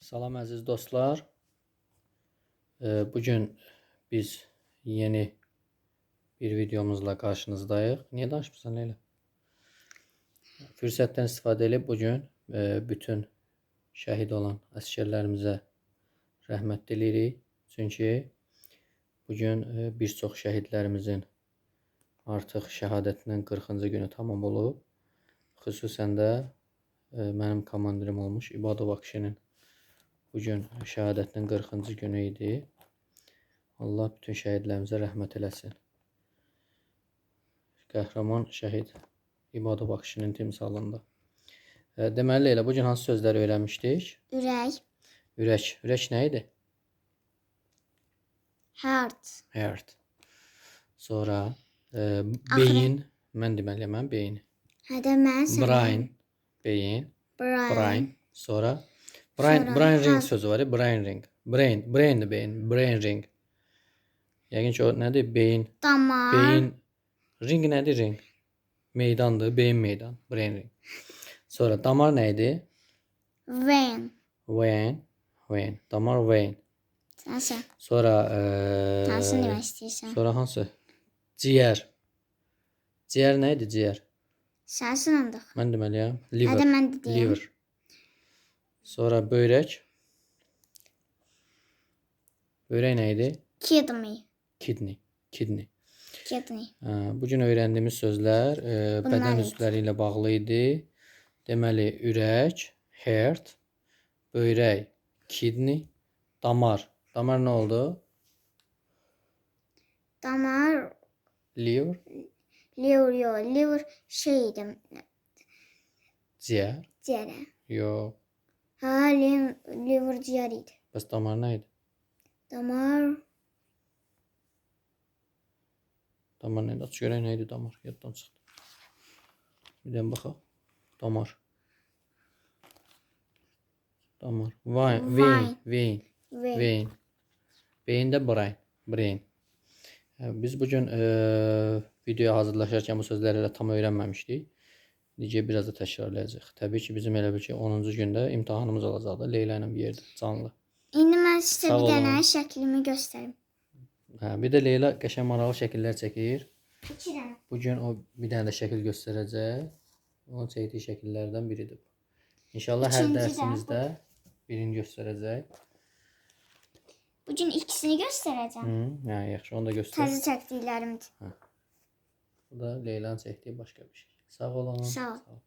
Salam əziz dostlar. Bugün biz yeni bir videomuzla karşınızdayıq. Niye danışmırsan Leyla? Fürsətdən istifadə edib bugün e, bütün şəhid olan əsgərlərimizə rəhmət diləyirik. Çünki bugün e, bir çox şəhidlərimizin artıq şəhadətinin 40-cı günü tamam olub. Xüsusən də e, mənim komandirim olmuş İbadov Akşenin bugün şəhadətinin 40-cı günü idi. Allah bütün şəhidlərimizə rəhmət eləsin. Qəhrəman şəhid İbadov Akşenin timsalında. E, Deməli Leyla bugün hansı sözləri öyrənmişdik? Ürək, Ürək. Ürək nə idi? heart, Heart. Sonra e, beyin. Mən deməliyəm mən beyin. mən sənə Brain. Beyin. brain, Brain. Sonra brain, Sonra brain ring ha- sözü var ya brain ring. Brain, brain de beyin, brain ring. Yəqin ki o nədir? Beyin, damar, beyin ring nədir ring? Meydandır, beyin meydan, brain ring. Sonra damar nə idi? vein, Vein, vein, damar vein. sənsə, Sonra eee hansını demək istəyirsən? sonra hansı? Ciyər. Ciyər nə idi ciyər? Sənsin andıq. Mən deməliyəm. Hədə Liver. mən də deyim. Liver. Sonra. Börək nə idi? Kidney, Kidney. Kidney. kidney, Hə, bu gün öyrəndiyimiz sözlər e, Bunlar bədən idi. üzvləri ilə bağlı idi. Deməli, ürək, heart, börək, kidney, damar. Damar nə oldu? damar, Liver, liver, yo, liver şeydi, ciyər. ciyərə. Yox. Ha, liver, liver ciyər idi. Bəs damar nə idi? Damar, Damar nə idi? Aç görək nə idi damar? Yaddan çıxdı. Bir dənə baxaq. Damar. Damar. Vein, vein, vein, vein. Beyin də brain, brain. Hə, Biz bu gün eee videoya hazırlaşarkən bu sözləri elə tam öyrənməmişdik. Necə biraz da təkrarlayacağıq. Təbii ki, bizim elə bil ki 10-cu gündə imtahanımız olacaqdı Leyla ilə bir yerdə canlı. İndi mən sizə Sağ bir olun. dənə şəklimi göstərim. Hə, bir də Leyla qəşəng maraqlı şəkillər çəkir. İki dənə. Bu gün o bir dənə də şəkil göstərəcək. Onun çəkdiyi şəkillərdən biridir bu. İnşallah hər İkinci də dərsimizdə birini göstərəcək. Bugün ikisini göstərəcəm. Hı, hə, yaxşı, onu da göstər. Təzə çəkdiklərimdir. Bu da Leylanın çəkdiyi başqa bir şey. Sağ olun. Sağ ol. Sağ ol.